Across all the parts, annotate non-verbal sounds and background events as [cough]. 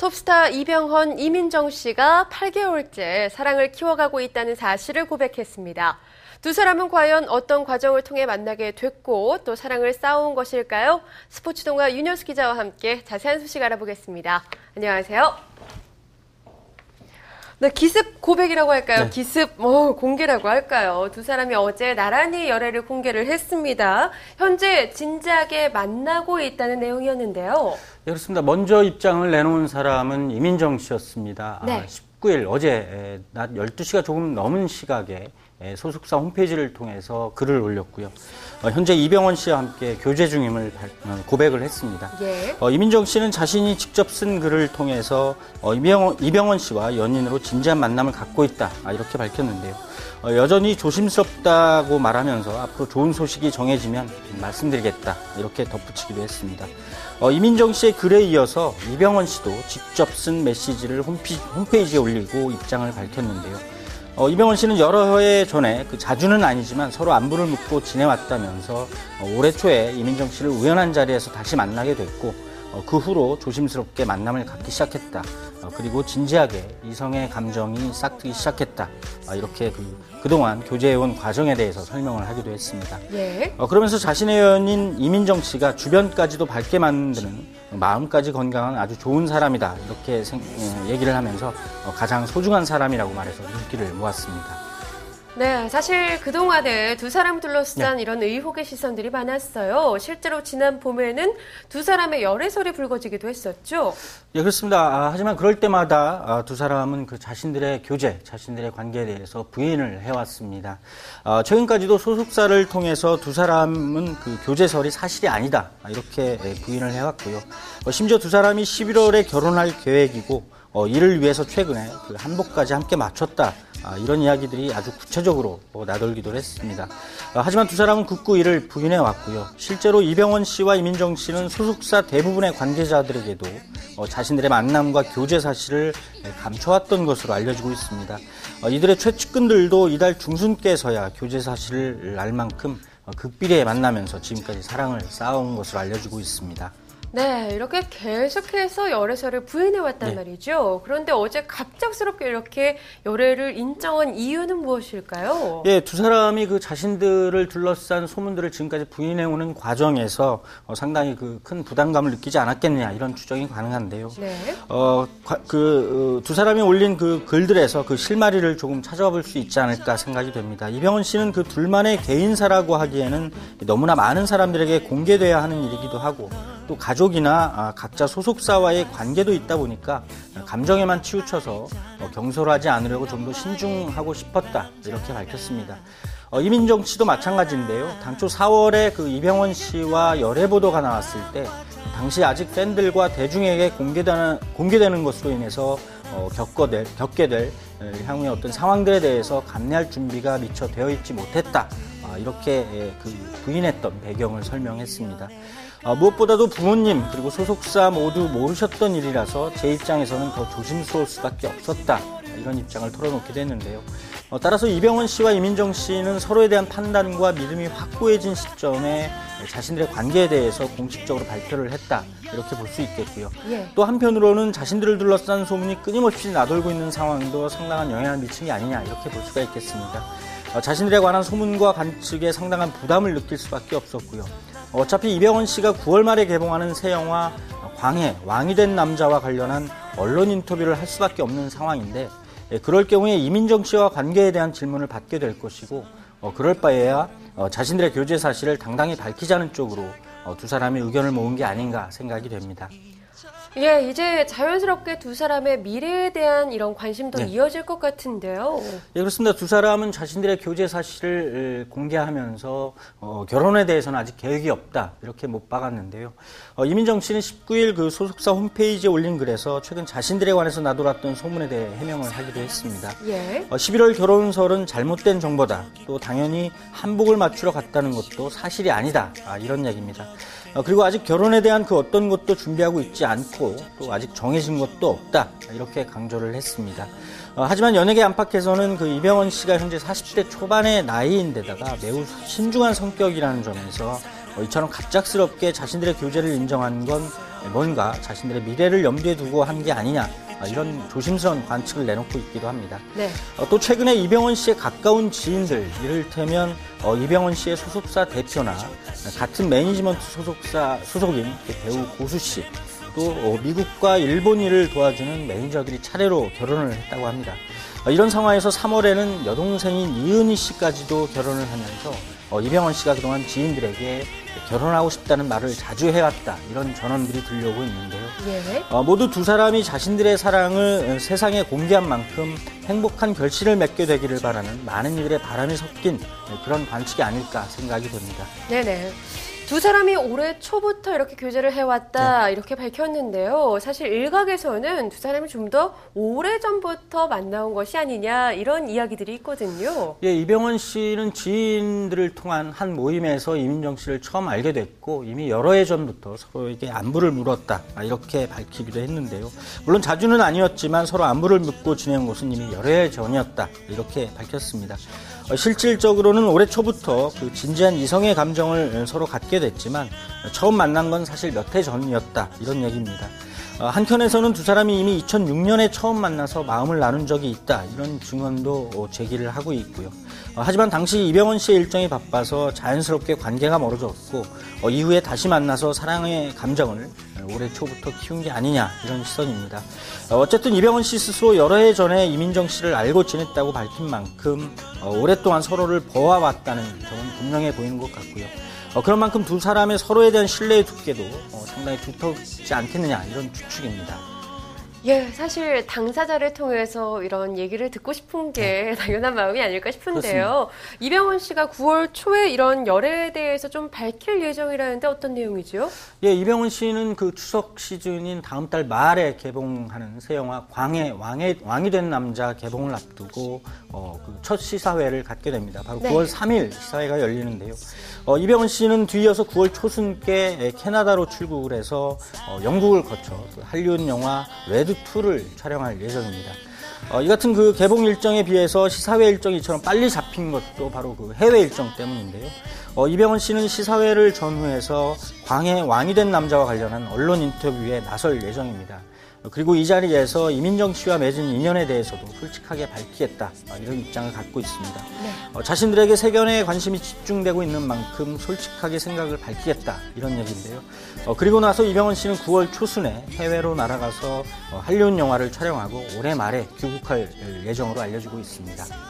톱스타 이병헌, 이민정 씨가 8개월째 사랑을 키워가고 있다는 사실을 고백했습니다. 두 사람은 과연 어떤 과정을 통해 만나게 됐고 또 사랑을 쌓아온 것일까요? 스포츠동화 윤여수 기자와 함께 자세한 소식 알아보겠습니다. 안녕하세요. 네, 기습 고백이라고 할까요? 네. 기습 뭐 공개라고 할까요? 두 사람이 어제 나란히 열애를 공개를 했습니다. 현재 진지하게 만나고 있다는 내용이었는데요. 네, 그렇습니다. 먼저 입장을 내놓은 사람은 이민정 씨였습니다. 네. 아, 19일 어제 낮 12시가 조금 넘은 시각에 소속사 홈페이지를 통해서 글을 올렸고요. 어, 현재 이병헌 씨와 함께 교제 중임을 어, 고백을 했습니다. 예. 어, 이민정 씨는 자신이 직접 쓴 글을 통해서 어, 이병헌, 이병헌 씨와 연인으로 진지한 만남을 갖고 있다 아, 이렇게 밝혔는데요. 어, 여전히 조심스럽다고 말하면서 앞으로 좋은 소식이 정해지면 말씀드리겠다 이렇게 덧붙이기도 했습니다. 어, 이민정 씨의 글에 이어서 이병헌 씨도 직접 쓴 메시지를 홈페이지에 올리고 입장을 밝혔는데요. 어, 이병헌 씨는 여러 해 전에 그 자주는 아니지만 서로 안부를 묻고 지내왔다면서 어, 올해 초에 이민정 씨를 우연한 자리에서 다시 만나게 됐고 어, 그 후로 조심스럽게 만남을 갖기 시작했다. 어, 그리고 진지하게 이성의 감정이 싹트기 시작했다. 어, 이렇게 그, 그동안 교제해온 과정에 대해서 설명을 하기도 했습니다. 예. 어, 그러면서 자신의 연인 이민정 씨가 주변까지도 밝게 만드는 마음까지 건강한 아주 좋은 사람이다 이렇게 생, 예, 얘기를 하면서 어, 가장 소중한 사람이라고 말해서 눈길을 모았습니다. 네, 사실 그동안에 두 사람 둘러싼 네. 이런 의혹의 시선들이 많았어요. 실제로 지난 봄에는 두 사람의 열애설이 불거지기도 했었죠. 예, 그렇습니다. 아, 하지만 그럴 때마다 아, 두 사람은 그 자신들의 교제, 자신들의 관계에 대해서 부인을 해왔습니다. 아, 최근까지도 소속사를 통해서 두 사람은 그 교제설이 사실이 아니다. 이렇게 예, 부인을 해왔고요. 어, 심지어 두 사람이 11월에 결혼할 계획이고 어, 이를 위해서 최근에 그 한복까지 함께 맞췄다. 아, 이런 이야기들이 아주 구체적으로 뭐 나돌기도 했습니다. 아, 하지만 두 사람은 굳고 이를 부인해 왔고요. 실제로 이병헌 씨와 이민정 씨는 소속사 대부분의 관계자들에게도 어, 자신들의 만남과 교제 사실을 감춰왔던 것으로 알려지고 있습니다. 어, 이들의 최측근들도 이달 중순께서야 교제 사실을 알 만큼 어, 극비리에 만나면서 지금까지 사랑을 쌓아온 것으로 알려지고 있습니다. 네, 이렇게 계속해서 열애설을 부인해왔단 네. 말이죠. 그런데 어제 갑작스럽게 이렇게 열애를 인정한 이유는 무엇일까요? 예, 두 사람이 그 자신들을 둘러싼 소문들을 지금까지 부인해오는 과정에서 어, 상당히 그 큰 부담감을 느끼지 않았겠느냐 이런 추정이 가능한데요. 네. 어, 그두 어, 사람이 올린 그 글들에서 그 실마리를 조금 찾아볼 와수 있지 않을까 생각이 됩니다. 이병헌 씨는 그 둘만의 개인사라고 하기에는 너무나 많은 사람들에게 공개돼야 하는 일이기도 하고 또 가족이나 아, 각자 소속사와의 관계도 있다 보니까 감정에만 치우쳐서 어, 경솔하지 않으려고 좀 더 신중하고 싶었다 이렇게 밝혔습니다. 어, 이민정 씨도 마찬가지인데요. 당초 4월에 그 이병헌 씨와 열애 보도가 나왔을 때 당시 아직 팬들과 대중에게 공개되는, 공개되는 것으로 인해서 어, 겪어될, 겪게 될 향후의 어떤 상황들에 대해서 감내할 준비가 미처 되어 있지 못했다. 아, 이렇게 예, 그 부인했던 배경을 설명했습니다. 어, 무엇보다도 부모님 그리고 소속사 모두 모르셨던 일이라서 제 입장에서는 더 조심스러울 수밖에 없었다 이런 입장을 털어놓게 됐는데요. 어, 따라서 이병헌 씨와 이민정 씨는 서로에 대한 판단과 믿음이 확고해진 시점에 자신들의 관계에 대해서 공식적으로 발표를 했다 이렇게 볼 수 있겠고요. 예. 또 한편으로는 자신들을 둘러싼 소문이 끊임없이 나돌고 있는 상황도 상당한 영향을 미친 게 아니냐 이렇게 볼 수가 있겠습니다. 어, 자신들에 관한 소문과 관측에 상당한 부담을 느낄 수밖에 없었고요. 어차피 이병헌 씨가 9월 말에 개봉하는 새 영화 광해 왕이 된 남자와 관련한 언론 인터뷰를 할 수밖에 없는 상황인데 예, 그럴 경우에 이민정 씨와 관계에 대한 질문을 받게 될 것이고 어, 그럴 바에야 어, 자신들의 교제 사실을 당당히 밝히자는 쪽으로 어, 두 사람이 의견을 모은 게 아닌가 생각이 됩니다. 예, 이제 자연스럽게 두 사람의 미래에 대한 이런 관심도 네. 이어질 것 같은데요. 예, 그렇습니다. 두 사람은 자신들의 교제 사실을 공개하면서 어, 결혼에 대해서는 아직 계획이 없다 이렇게 못 박았는데요. 어, 이민정 씨는 19일 그 소속사 홈페이지에 올린 글에서 최근 자신들에 관해서 나돌았던 소문에 대해 해명을 하기도 했습니다. 예. 어, 11월 결혼설은 잘못된 정보다. 또 당연히 한복을 맞추러 갔다는 것도 사실이 아니다. 아, 이런 얘기입니다. 어, 그리고 아직 결혼에 대한 그 어떤 것도 준비하고 있지 않고 또 아직 정해진 것도 없다 이렇게 강조를 했습니다. 어, 하지만 연예계 안팎에서는 그 이병헌 씨가 현재 40대 초반의 나이인데다가 매우 신중한 성격이라는 점에서 어, 이처럼 갑작스럽게 자신들의 교제를 인정한 건 뭔가 자신들의 미래를 염두에 두고 한 게 아니냐 어, 이런 조심스러운 관측을 내놓고 있기도 합니다. 네. 어, 또 최근에 이병헌 씨의 가까운 지인들 이를테면 어, 이병헌 씨의 소속사 대표나 같은 매니지먼트 소속사 소속인 배우 고수 씨, 또 미국과 일본 일을 도와주는 매니저들이 차례로 결혼을 했다고 합니다. 이런 상황에서 3월에는 여동생인 이은희 씨까지도 결혼을 하면서 이병헌 씨가 그동안 지인들에게 결혼하고 싶다는 말을 자주 해왔다 이런 전언들이 들려오고 있는데요. 예. 어, 모두 두 사람이 자신들의 사랑을 세상에 공개한 만큼 행복한 결실을 맺게 되기를 바라는 많은 이들의 바람이 섞인 그런 관측이 아닐까 생각이 됩니다. 네네. 두 사람이 올해 초부터 이렇게 교제를 해왔다 네. 이렇게 밝혔는데요. 사실 일각에서는 두 사람이 좀 더 오래 전부터 만나온 것이 아니냐 이런 이야기들이 있거든요. 예, 이병헌 씨는 지인들을 통한 한 모임에서 이민정 씨를 처음 알게 됐고 이미 여러 해 전부터 서로에게 안부를 물었다 이렇게 밝히기도 했는데요. 물론 자주는 아니었지만 서로 안부를 묻고 지낸 것은 이미 여러 해 전이었다 이렇게 밝혔습니다. 어, 실질적으로는 올해 초부터 그 진지한 이성의 감정을 서로 갖게 됐지만 처음 만난 건 사실 몇 해 전이었다 이런 얘기입니다. 어, 한편에서는 두 사람이 이미 2006년에 처음 만나서 마음을 나눈 적이 있다 이런 증언도 어, 제기를 하고 있고요. 하지만 당시 이병헌 씨의 일정이 바빠서 자연스럽게 관계가 멀어졌고 이후에 다시 만나서 사랑의 감정을 올해 초부터 키운 게 아니냐 이런 시선입니다. 어쨌든 이병헌 씨 스스로 여러 해 전에 이민정 씨를 알고 지냈다고 밝힌 만큼 오랫동안 서로를 보아왔다는 점은 분명해 보이는 것 같고요. 어, 그런 만큼 두 사람의 서로에 대한 신뢰의 두께도 어, 상당히 두텁지 않겠느냐 이런 추측입니다. 예, 사실 당사자를 통해서 이런 얘기를 듣고 싶은 게 네. [laughs] 당연한 마음이 아닐까 싶은데요. 이병헌 씨가 9월 초에 이런 열애에 대해서 좀 밝힐 예정이라는데 어떤 내용이죠? 예, 이병헌 씨는 그 추석 시즌인 다음 달 말에 개봉하는 새 영화 광해 왕의 왕이 된 남자 개봉을 앞두고 어, 그첫 시사회를 갖게 됩니다. 바로 네. 9월 3일 시사회가 열리는데요. 어, 이병헌 씨는 뒤이어서 9월 초순께 캐나다로 출국을 해서 어, 영국을 거쳐 그 할리우드 영화 레드 2를 촬영할 예정입니다. 어, 이 같은 그 개봉 일정에 비해서 시사회 일정이 이처럼 빨리 잡힌 것도 바로 그 해외 일정 때문인데요. 어, 이병헌 씨는 시사회를 전후해서 광해 왕이 된 남자와 관련한 언론 인터뷰에 나설 예정입니다. 그리고 이 자리에서 이민정 씨와 맺은 인연에 대해서도 솔직하게 밝히겠다 어, 이런 입장을 갖고 있습니다. 네. 어, 자신들에게 세견에 관심이 집중되고 있는 만큼 솔직하게 생각을 밝히겠다 이런 얘기인데요. 어, 그리고 나서 이병헌 씨는 9월 초순에 해외로 날아가서 어, 한리운 영화를 촬영하고 올해 말에 귀국할 예정으로 알려지고 있습니다.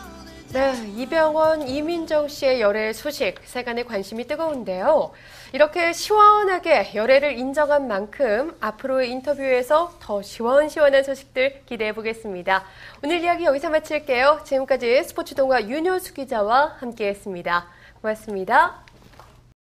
네, 이병헌, 이민정 씨의 열애 소식, 세간의 관심이 뜨거운데요. 이렇게 시원하게 열애를 인정한 만큼 앞으로의 인터뷰에서 더 시원시원한 소식들 기대해 보겠습니다. 오늘 이야기 여기서 마칠게요. 지금까지 스포츠 동화 윤효수 기자와 함께했습니다. 고맙습니다.